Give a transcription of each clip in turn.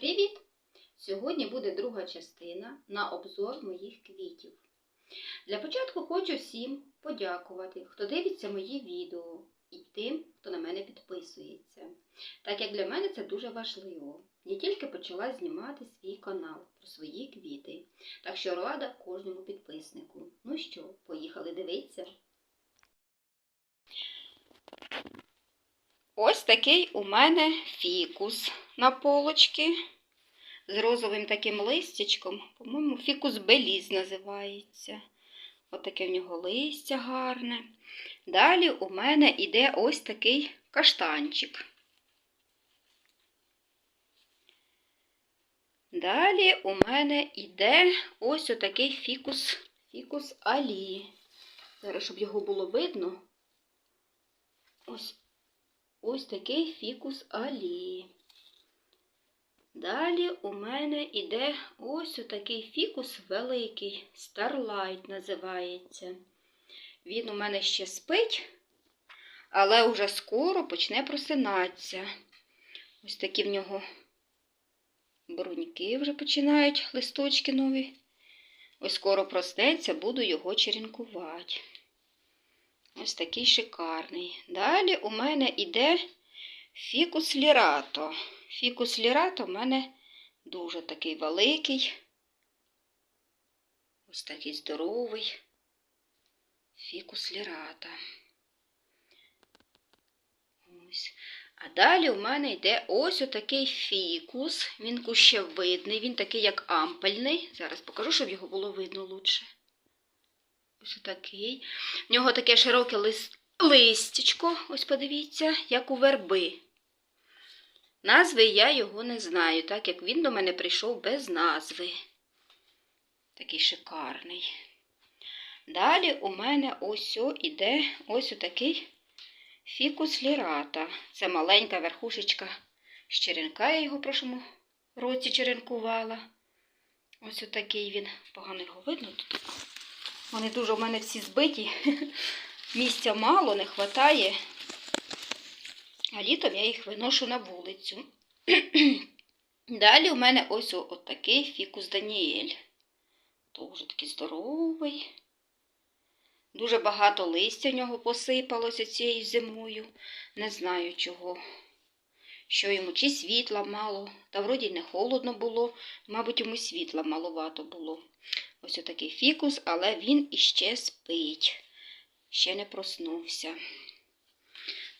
Привіт! Сьогодні буде друга частина на обзор моїх квітів. Для початку хочу всім подякувати, хто дивиться мої відео і тим, хто на мене підписується. Так як для мене це дуже важливо. Я тільки почала знімати свій канал про свої квіти. Так що рада кожному підписнику. Ну що, поїхали дивитися? Ось такий у мене фікус на полочці з розовим таким листячком. По-моєму, фікус беліз називається. Ось таке в нього листя гарне. Далі у мене йде ось такий каштанчик. Далі у мене йде ось отакий фікус, фікус алі. Зараз, щоб його було видно. Ось ось такий фікус алі. Далі у мене йде ось отакий фікус великий, Starlight називається. Він у мене ще спить, але вже скоро почне просинатися. Ось такі в нього бруньки вже починають листочки нові. Ось скоро проснеться, буду його черенкувати. Ось такий шикарний. Далі у мене йде фікус лірато. Фікус лірато в мене дуже такий великий. Ось такий здоровий. Фікус лірата. Ось. А далі у мене йде ось отакий фікус. Він кущевидний, він такий, як ампельний. Зараз покажу, щоб його було видно лучше. Ось отакий. В нього таке широке лист... листячко, ось подивіться, як у верби. Назви я його не знаю, так як він до мене прийшов без назви. Такий шикарний. Далі у мене ось іде ось отакий фікус лірата. Це маленька верхушечка з черенка, я його в прошлому році черенкувала. Ось отакий він. Погано його видно тут. Вони дуже у мене всі збиті. Місця мало, не вистачає. А літом я їх виношу на вулицю. Далі у мене ось отакий фікус Даніель. Дуже такий здоровий. Дуже багато листя в нього посипалося цією зимою. Не знаю чого. Що йому чи світла мало, та вроді не холодно було, мабуть, йому світла маловато було. Ось отакий фікус, але він іще спить, ще не проснувся.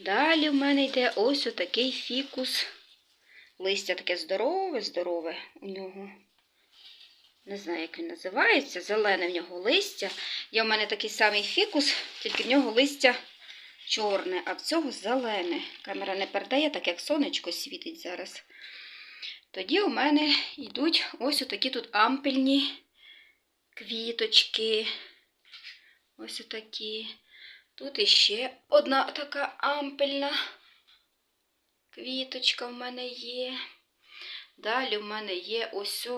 Далі в мене йде ось отакий фікус. Листя таке здорове, здорове у нього. Не знаю, як він називається. Зелене в нього листя. Є в мене такий самий фікус, тільки в нього листя чорне, а в цього зелене. Камера не передає, так як сонечко світить зараз. Тоді у мене йдуть ось отакі тут ампельні квіточки. Ось отакі. Тут іще одна така ампельна квіточка в мене є. Далі в мене є ось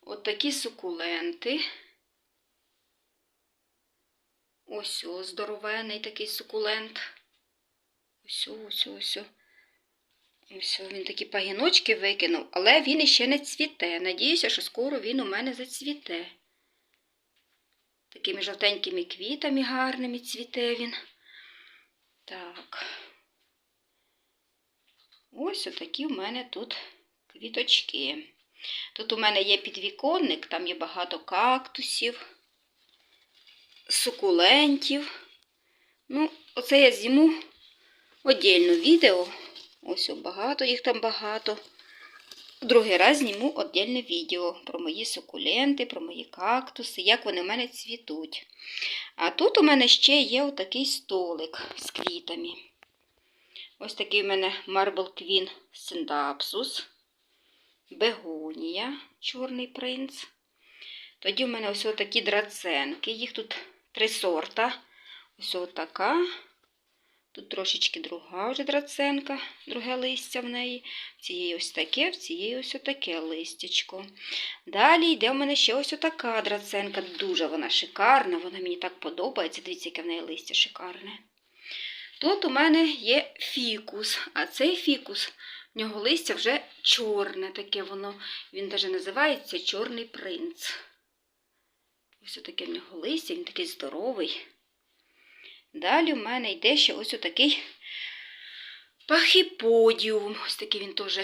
от такі сукуленти. Ось здоровений такий сукулент. Ось ось ось. Ось він такі пагіночки викинув, але він іще не цвіте. Надіюся, що скоро він у мене зацвіте. Такими жовтенькими квітами гарними цвіте він. Так. Ось отакі в мене тут квіточки. Тут у мене є підвіконник, там є багато кактусів, сукулентів. Ну, оце я зніму віддільно відео. Ось багато, їх там багато. Другий раз зніму віддільне відео про мої сукуленти, про мої кактуси, як вони в мене цвітуть. А тут у мене ще є отакий столик з квітами. Ось такий у мене Marble Queen Syndapsus, Бегонія, Чорний принц. Тоді у мене ось такі драценки. Їх тут три сорта. Ось така. Тут трошечки друга вже драценка, друге листя в неї. В цієї ось таке, в цієї ось таке листячко. Далі йде в мене ще ось така драценка. Дуже вона шикарна, вона мені так подобається. Дивіться, яке в неї листя шикарне. Тут у мене є фікус, а цей фікус В нього листя вже чорне таке воно. Він навіть називається Чорний принц. Ось таке в нього листя, він такий здоровий. Далі в мене йде ще ось отакий пахіподіум. Ось такий він теж.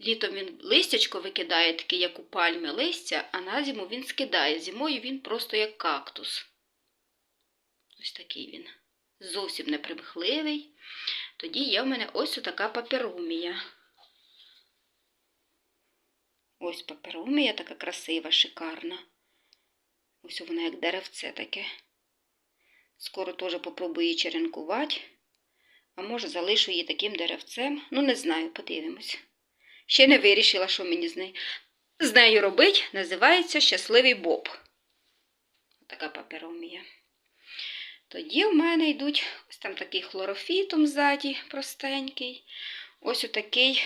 Літом він листячко викидає, таке, як у пальми листя, а на зиму він скидає. Зимою він просто як кактус. Ось такий він. Зовсім непримхливий. Тоді є в мене ось така паперумія. Ось паперумія така красива, шикарна. Ось вона як деревце таке. Скоро теж попробую її черенкувати. А може залишу її таким деревцем. Ну, не знаю, подивимось. Ще не вирішила, що мені з нею, з нею робити. Називається Щасливий Боб. Така паперомія. Тоді в мене йдуть ось там такий хлорофітом ззаді, простенький. Ось отакий.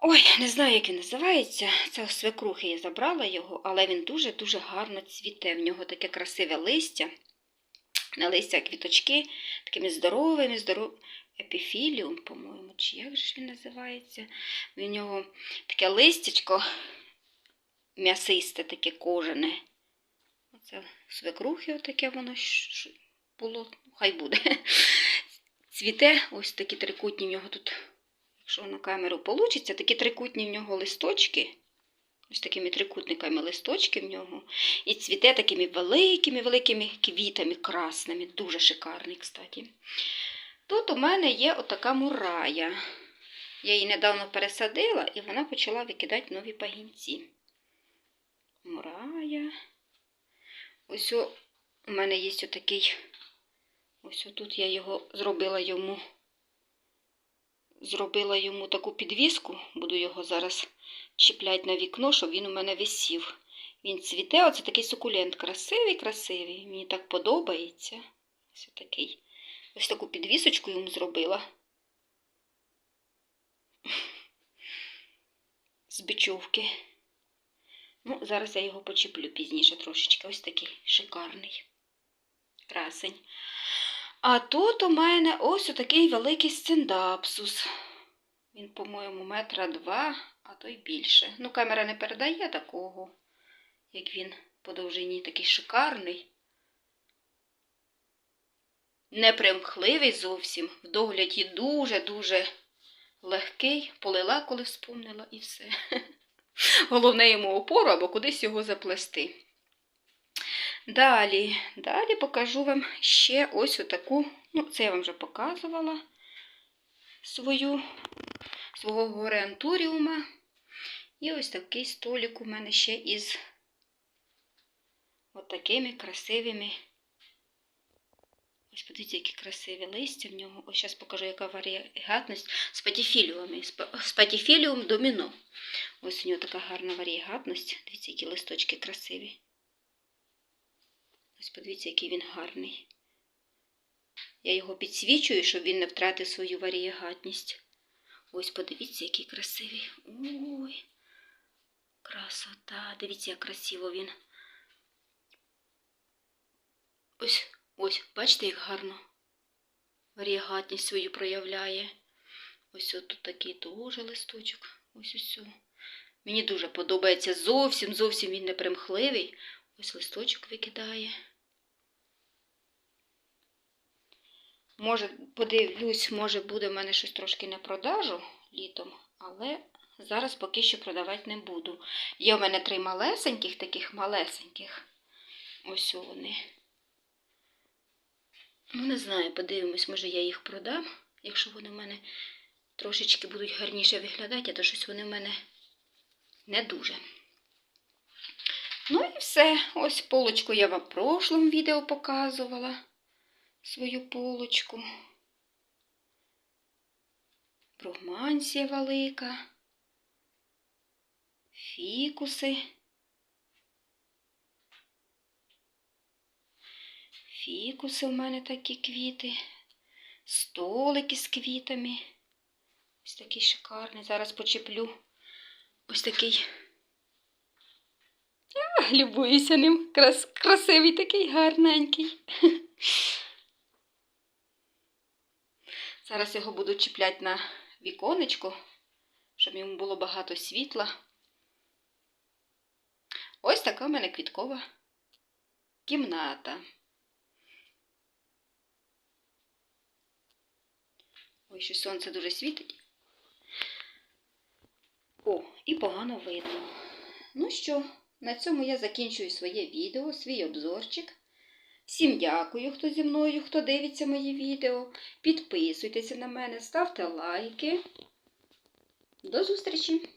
Ой, не знаю, як він називається. Це свекрухи я забрала його, але він дуже-дуже гарно цвіте. В нього таке красиве листя. На листя квіточки, такими здоровими, здоровими. Епіфіліум, по-моєму, чи як же він називається? В нього таке листячко м'ясисте, таке кожане. Оце свекрухи отаке воно було, хай буде. Цвіте, ось такі трикутні в нього тут, якщо на камеру вийде, такі трикутні в нього листочки. Ось такими трикутниками листочки в нього. І цвіте такими великими-великими квітами красними. Дуже шикарний, кстати. Тут у мене є отака мурая. Я її недавно пересадила, і вона почала викидати нові пагінці. Мурая. Ось у мене є отакий. Ось тут я його зробила йому. Зробила йому таку підвіску, буду його зараз чіпляти на вікно, щоб він у мене висів. Він цвіте, оце такий сукулент красивий, красивий. Мені так подобається. Ось такий. Ось таку підвісочку йому зробила. З бичовки. Ну, зараз я його почіплю пізніше трошечки. Ось такий шикарний красень. А тут у мене ось такий великий сциндапсус. Він, по-моєму, метра два, а то й більше. Ну, камера не передає такого, як він по довжині такий шикарний. Непримхливий зовсім, в догляді дуже-дуже легкий, полила, коли вспомнила, і все. Головне йому опору або кудись його заплести. Далі, далі покажу вам ще ось отаку, ну, це я вам вже показувала свою, свого гореантуріума. І ось такий столик у мене ще із от красивими. Ось подивіться, які красиві листя в нього. Ось зараз покажу, яка варіагатність з патіфіліумами. З патіфіліум доміно. Ось у нього така гарна варіагатність. Дивіться, які листочки красиві. Ось подивіться, який він гарний. Я його підсвічую, щоб він не втратив свою варіагатність. Ось подивіться, який красивий. Ой, красота. Дивіться, як красиво він. Ось, ось, бачите, як гарно варіагатність свою проявляє. Ось тут такий теж листочок. Ось ось. Мені дуже подобається. Зовсім, зовсім він не примхливий. Ось листочок викидає. Може, подивлюсь, може, буде в мене щось трошки на продажу літом, але зараз поки що продавати не буду. Є в мене три малесеньких, таких малесеньких. Ось вони. Ну, не знаю, подивимось, може я їх продам, якщо вони в мене трошечки будуть гарніше виглядати, а то щось вони в мене не дуже. Ну і все. Ось полочку я вам в прошлому відео показувала. Свою полочку. Бругмансія велика. Фікуси. Фікуси у мене такі квіти. Столики з квітами. Ось такий шикарний. Зараз почеплю. Ось такий. А, любуюся ним. Крас, красивий такий гарненький. Зараз його буду чіпляти на віконечко, щоб йому було багато світла. Ось така в мене квіткова кімната. Ой, що сонце дуже світить. О, і погано видно. Ну що, на цьому я закінчую своє відео, свій обзорчик. Всім дякую, хто зі мною, хто дивиться мої відео. Підписуйтеся на мене, ставте лайки. До зустрічі!